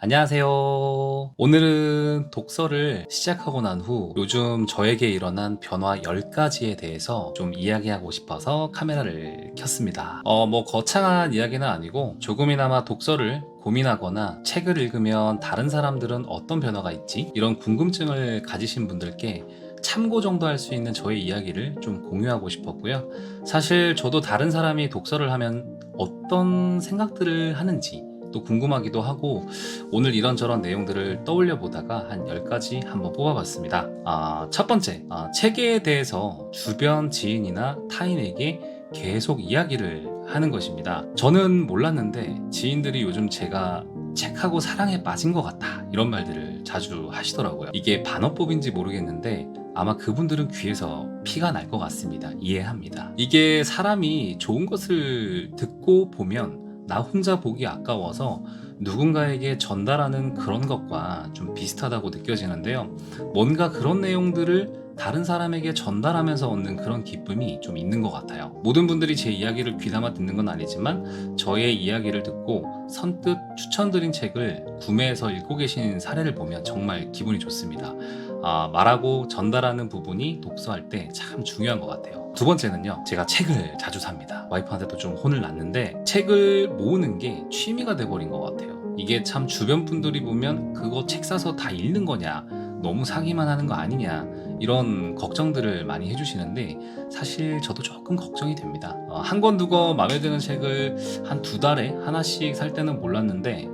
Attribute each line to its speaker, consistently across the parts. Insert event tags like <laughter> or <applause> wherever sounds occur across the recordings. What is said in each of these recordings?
Speaker 1: 안녕하세요. 오늘은 독서를 시작하고 난 후 요즘 저에게 일어난 변화 10가지에 대해서 좀 이야기하고 싶어서 카메라를 켰습니다. 어, 뭐 거창한 이야기는 아니고 조금이나마 독서를 고민하거나 책을 읽으면 다른 사람들은 어떤 변화가 있지? 이런 궁금증을 가지신 분들께 참고 정도 할 수 있는 저의 이야기를 좀 공유하고 싶었고요. 사실 저도 다른 사람이 독서를 하면 어떤 생각들을 하는지 또 궁금하기도 하고 오늘 이런저런 내용들을 떠올려 보다가 한 10가지 한번 뽑아봤습니다. 아, 첫 번째, 아, 책에 대해서 주변 지인이나 타인에게 계속 이야기를 하는 것입니다. 저는 몰랐는데 지인들이 요즘 제가 책하고 사랑에 빠진 것 같다 이런 말들을 자주 하시더라고요. 이게 반어법인지 모르겠는데 아마 그분들은 귀에서 피가 날 것 같습니다. 이해합니다. 이게 사람이 좋은 것을 듣고 보면 나 혼자 보기 아까워서 누군가에게 전달하는 그런 것과 좀 비슷하다고 느껴지는데요. 뭔가 그런 내용들을 다른 사람에게 전달하면서 얻는 그런 기쁨이 좀 있는 것 같아요. 모든 분들이 제 이야기를 귀담아 듣는 건 아니지만 저의 이야기를 듣고 선뜻 추천드린 책을 구매해서 읽고 계신 사례를 보면 정말 기분이 좋습니다. 아, 말하고 전달하는 부분이 독서할 때 참 중요한 것 같아요. 두 번째는요, 제가 책을 자주 삽니다. 와이프한테도 좀 혼을 났는데, 책을 모으는 게 취미가 돼버린 것 같아요. 이게 참 주변 분들이 보면 그거 책 사서 다 읽는 거냐, 너무 사기만 하는 거 아니냐, 이런 걱정들을 많이 해주시는데, 사실 저도 조금 걱정이 됩니다. 어, 한권 두 권 마음에 드는 책을 한 두 달에 하나씩 살 때는 몰랐는데,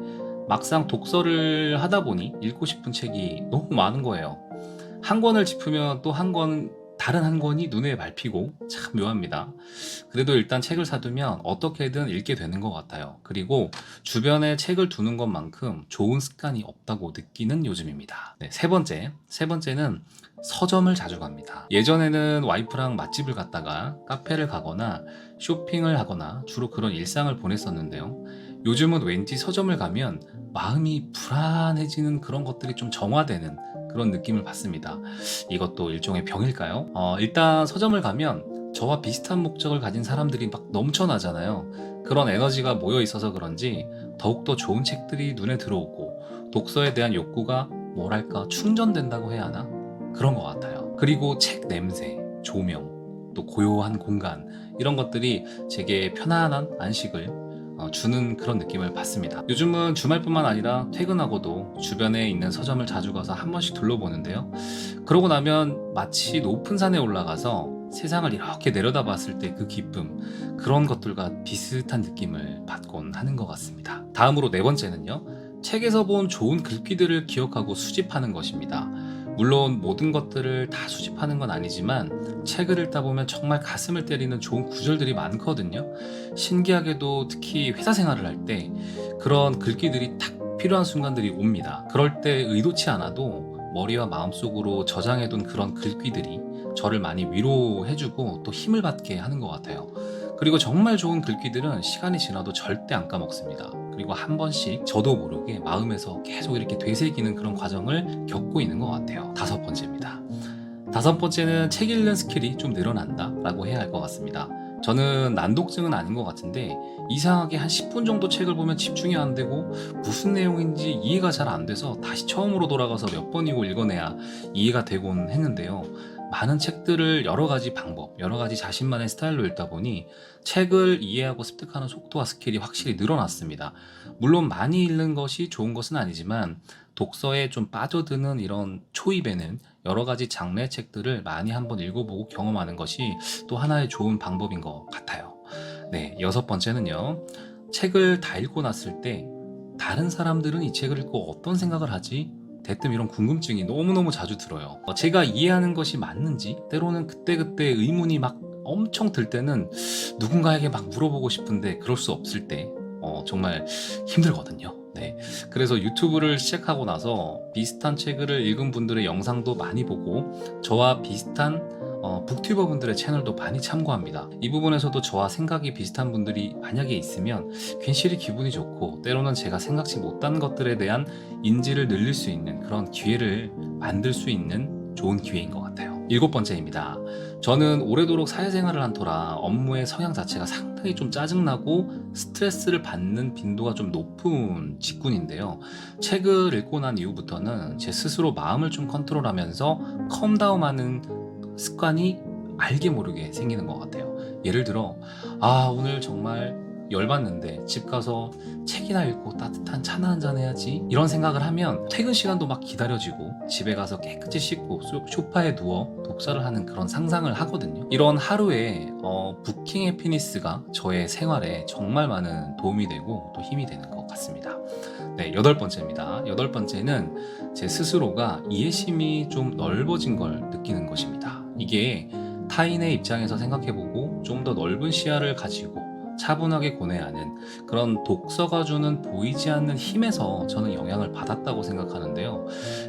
Speaker 1: 막상 독서를 하다 보니 읽고 싶은 책이 너무 많은 거예요. 한 권을 짚으면 또 한 권, 다른 한 권이 눈에 밟히고 참 묘합니다. 그래도 일단 책을 사두면 어떻게든 읽게 되는 것 같아요. 그리고 주변에 책을 두는 것만큼 좋은 습관이 없다고 느끼는 요즘입니다. 네, 세 번째. 세 번째는 서점을 자주 갑니다. 예전에는 와이프랑 맛집을 갔다가 카페를 가거나 쇼핑을 하거나 주로 그런 일상을 보냈었는데요. 요즘은 왠지 서점을 가면 마음이 불안해지는 그런 것들이 좀 정화되는 그런 느낌을 받습니다. 이것도 일종의 병일까요? 어, 일단 서점을 가면 저와 비슷한 목적을 가진 사람들이 막 넘쳐나잖아요. 그런 에너지가 모여 있어서 그런지 더욱더 좋은 책들이 눈에 들어오고 독서에 대한 욕구가 뭐랄까 충전된다고 해야 하나? 그런 것 같아요. 그리고 책 냄새, 조명, 또 고요한 공간 이런 것들이 제게 편안한 안식을 어, 주는 그런 느낌을 받습니다. 요즘은 주말뿐만 아니라 퇴근하고도 주변에 있는 서점을 자주 가서 한 번씩 둘러보는데요. 그러고 나면 마치 높은 산에 올라가서 세상을 이렇게 내려다 봤을 때 그 기쁨 그런 것들과 비슷한 느낌을 받곤 하는 것 같습니다. 다음으로 네 번째는요. 책에서 본 좋은 글귀들을 기억하고 수집하는 것입니다. 물론 모든 것들을 다 수집하는 건 아니지만 책을 읽다 보면 정말 가슴을 때리는 좋은 구절들이 많거든요. 신기하게도 특히 회사 생활을 할 때 그런 글귀들이 딱 필요한 순간들이 옵니다. 그럴 때 의도치 않아도 머리와 마음속으로 저장해둔 그런 글귀들이 저를 많이 위로해주고 또 힘을 받게 하는 것 같아요. 그리고 정말 좋은 글귀들은 시간이 지나도 절대 안 까먹습니다. 그리고 한 번씩 저도 모르게 마음에서 계속 이렇게 되새기는 그런 과정을 겪고 있는 것 같아요. 다섯 번째입니다. 다섯 번째는 책 읽는 스킬이 좀 늘어난다 라고 해야 할 것 같습니다. 저는 난독증은 아닌 것 같은데 이상하게 한 10분 정도 책을 보면 집중이 안 되고 무슨 내용인지 이해가 잘 안 돼서 다시 처음으로 돌아가서 몇 번이고 읽어내야 이해가 되곤 했는데요. 많은 책들을 여러 가지 방법, 여러 가지 자신만의 스타일로 읽다 보니 책을 이해하고 습득하는 속도와 스킬이 확실히 늘어났습니다. 물론 많이 읽는 것이 좋은 것은 아니지만 독서에 좀 빠져드는 이런 초입에는 여러 가지 장르의 책들을 많이 한번 읽어보고 경험하는 것이 또 하나의 좋은 방법인 것 같아요. 네, 여섯 번째는요. 책을 다 읽고 났을 때 다른 사람들은 이 책을 읽고 어떤 생각을 하지? 대뜸 이런 궁금증이 너무너무 자주 들어요. 어, 제가 이해하는 것이 맞는지 때로는 그때그때 의문이 막 엄청 들 때는 누군가에게 막 물어보고 싶은데 그럴 수 없을 때 어, 정말 힘들거든요. 네. 그래서 유튜브를 시작하고 나서 비슷한 책을 읽은 분들의 영상도 많이 보고 저와 비슷한 어, 북튜버 분들의 채널도 많이 참고합니다. 이 부분에서도 저와 생각이 비슷한 분들이 만약에 있으면 괜시리 기분이 좋고 때로는 제가 생각지 못한 것들에 대한 인지를 늘릴 수 있는 그런 기회를 만들 수 있는 좋은 기회인 것 같아요. 일곱 번째입니다. 저는 오래도록 사회생활을 한 터라 업무의 성향 자체가 상당히 좀 짜증나고 스트레스를 받는 빈도가 좀 높은 직군인데요. 책을 읽고 난 이후부터는 제 스스로 마음을 좀 컨트롤하면서 컴다운하는 습관이 알게 모르게 생기는 것 같아요. 예를 들어, 아, 오늘 정말 열받는데 집 가서 책이나 읽고 따뜻한 차나 한잔 해야지. 이런 생각을 하면 퇴근 시간도 막 기다려지고 집에 가서 깨끗이 씻고 소- 소파에 누워 독서를 하는 그런 상상을 하거든요. 이런 하루의 어, 부킹 해피니스가 저의 생활에 정말 많은 도움이 되고 또 힘이 되는 것 같습니다. 네 여덟 번째입니다. 여덟 번째는 제 스스로가 이해심이 좀 넓어진 걸 느끼는 것입니다 이게 타인의 입장에서 생각해보고 좀 더 넓은 시야를 가지고 차분하게 고뇌하는 그런 독서가 주는 보이지 않는 힘에서 저는 영향을 받았다고 생각하는데요.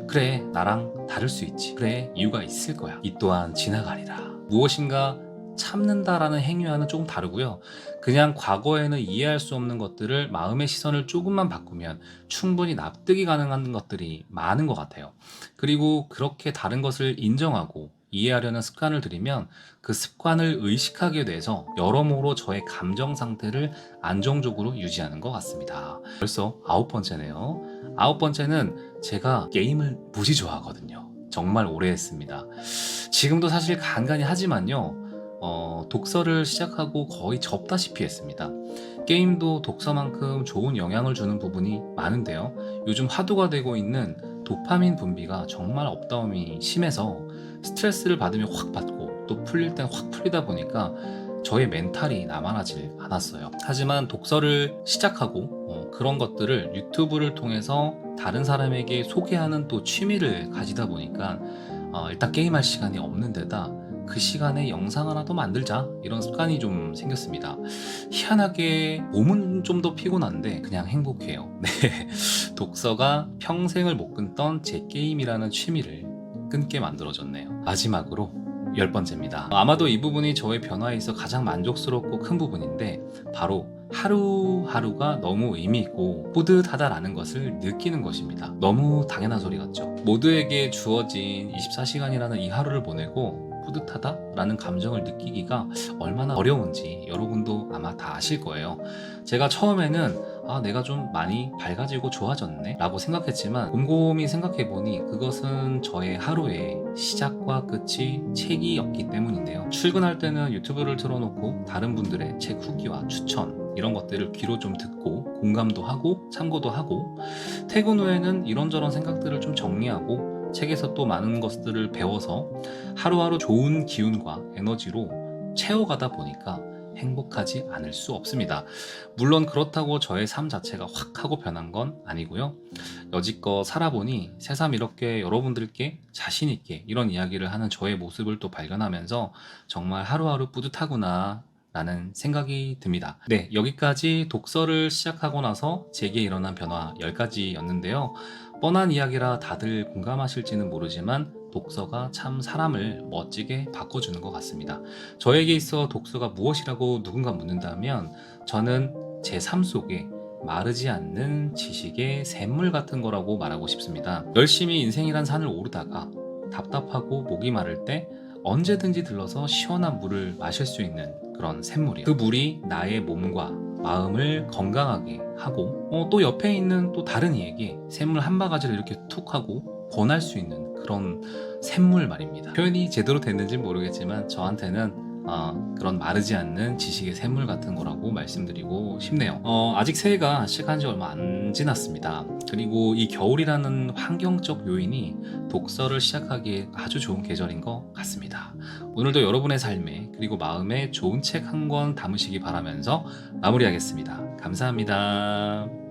Speaker 1: 그래, 나랑 다를 수 있지. 그래, 이유가 있을 거야. 이 또한 지나가리라. 무엇인가 참는다라는 행위와는 조금 다르고요. 그냥 과거에는 이해할 수 없는 것들을 마음의 시선을 조금만 바꾸면 충분히 납득이 가능한 것들이 많은 것 같아요. 그리고 그렇게 다른 것을 인정하고 이해하려는 습관을 들이면 그 습관을 의식하게 돼서 여러모로 저의 감정 상태를 안정적으로 유지하는 것 같습니다. 벌써 아홉 번째네요. 아홉 번째는 제가 게임을 무지 좋아하거든요. 정말 오래 했습니다. 지금도 사실 간간히 하지만요. 어, 독서를 시작하고 거의 접다시피 했습니다. 게임도 독서만큼 좋은 영향을 주는 부분이 많은데요. 요즘 화두가 되고 있는 도파민 분비가 정말 업다움이 심해서 스트레스를 받으면 확 받고 또 풀릴 땐 확 풀리다 보니까 저의 멘탈이 남아나질 않았어요. 하지만 독서를 시작하고 어, 그런 것들을 유튜브를 통해서 다른 사람에게 소개하는 또 취미를 가지다 보니까 어, 일단 게임할 시간이 없는 데다 그 시간에 영상 하나 더 만들자 이런 습관이 좀 생겼습니다. 희한하게 몸은 좀 더 피곤한데 그냥 행복해요. <laughs> 네. 독서가 평생을 못 끊던 제 게임이라는 취미를 끊게 만들어줬네요. 마지막으로 열 번째입니다. 아마도 이 부분이 저의 변화에 있어 가장 만족스럽고 큰 부분인데 바로 하루하루가 너무 의미 있고 뿌듯하다라는 것을 느끼는 것입니다. 너무 당연한 소리 같죠? 모두에게 주어진 24시간이라는 이 하루를 보내고 뿌듯하다라는 감정을 느끼기가 얼마나 어려운지 여러분도 아마 다 아실 거예요. 제가 처음에는 아, 내가 좀 많이 밝아지고 좋아졌네 라고 생각했지만 곰곰이 생각해보니 그것은 저의 하루의 시작과 끝이 책이었기 때문인데요. 출근할 때는 유튜브를 틀어놓고 다른 분들의 책 후기와 추천 이런 것들을 귀로 좀 듣고 공감도 하고 참고도 하고 퇴근 후에는 이런저런 생각들을 좀 정리하고 책에서 또 많은 것들을 배워서 하루하루 좋은 기운과 에너지로 채워가다 보니까 행복하지 않을 수 없습니다. 물론 그렇다고 저의 삶 자체가 확 하고 변한 건 아니고요. 여지껏 살아보니 새삼 이렇게 여러분들께 자신있게 이런 이야기를 하는 저의 모습을 또 발견하면서 정말 하루하루 뿌듯하구나 라는 생각이 듭니다. 네, 여기까지 독서를 시작하고 나서 제게 일어난 변화 10가지였는데요. 뻔한 이야기라 다들 공감하실지는 모르지만 독서가 참 사람을 멋지게 바꿔주는 것 같습니다. 저에게 있어 독서가 무엇이라고 누군가 묻는다면 저는 제 삶 속에 마르지 않는 지식의 샘물 같은 거라고 말하고 싶습니다. 열심히 인생이란 산을 오르다가 답답하고 목이 마를 때 언제든지 들러서 시원한 물을 마실 수 있는 그런 샘물이요. 그 물이 나의 몸과 마음을 건강하게 하고 어, 또 옆에 있는 또 다른 이에게 샘물 한 바가지를 이렇게 툭 하고 권할 수 있는 그런 샘물 말입니다. 표현이 제대로 됐는지 모르겠지만 저한테는 어, 그런 마르지 않는 지식의 샘물 같은 거라고 말씀드리고 싶네요. 어, 아직 새해가 시작한 지 얼마 안 지났습니다. 그리고 이 겨울이라는 환경적 요인이 독서를 시작하기에 아주 좋은 계절인 것 같습니다. 오늘도 여러분의 삶에 그리고 마음에 좋은 책 한 권 담으시기 바라면서 마무리하겠습니다. 감사합니다.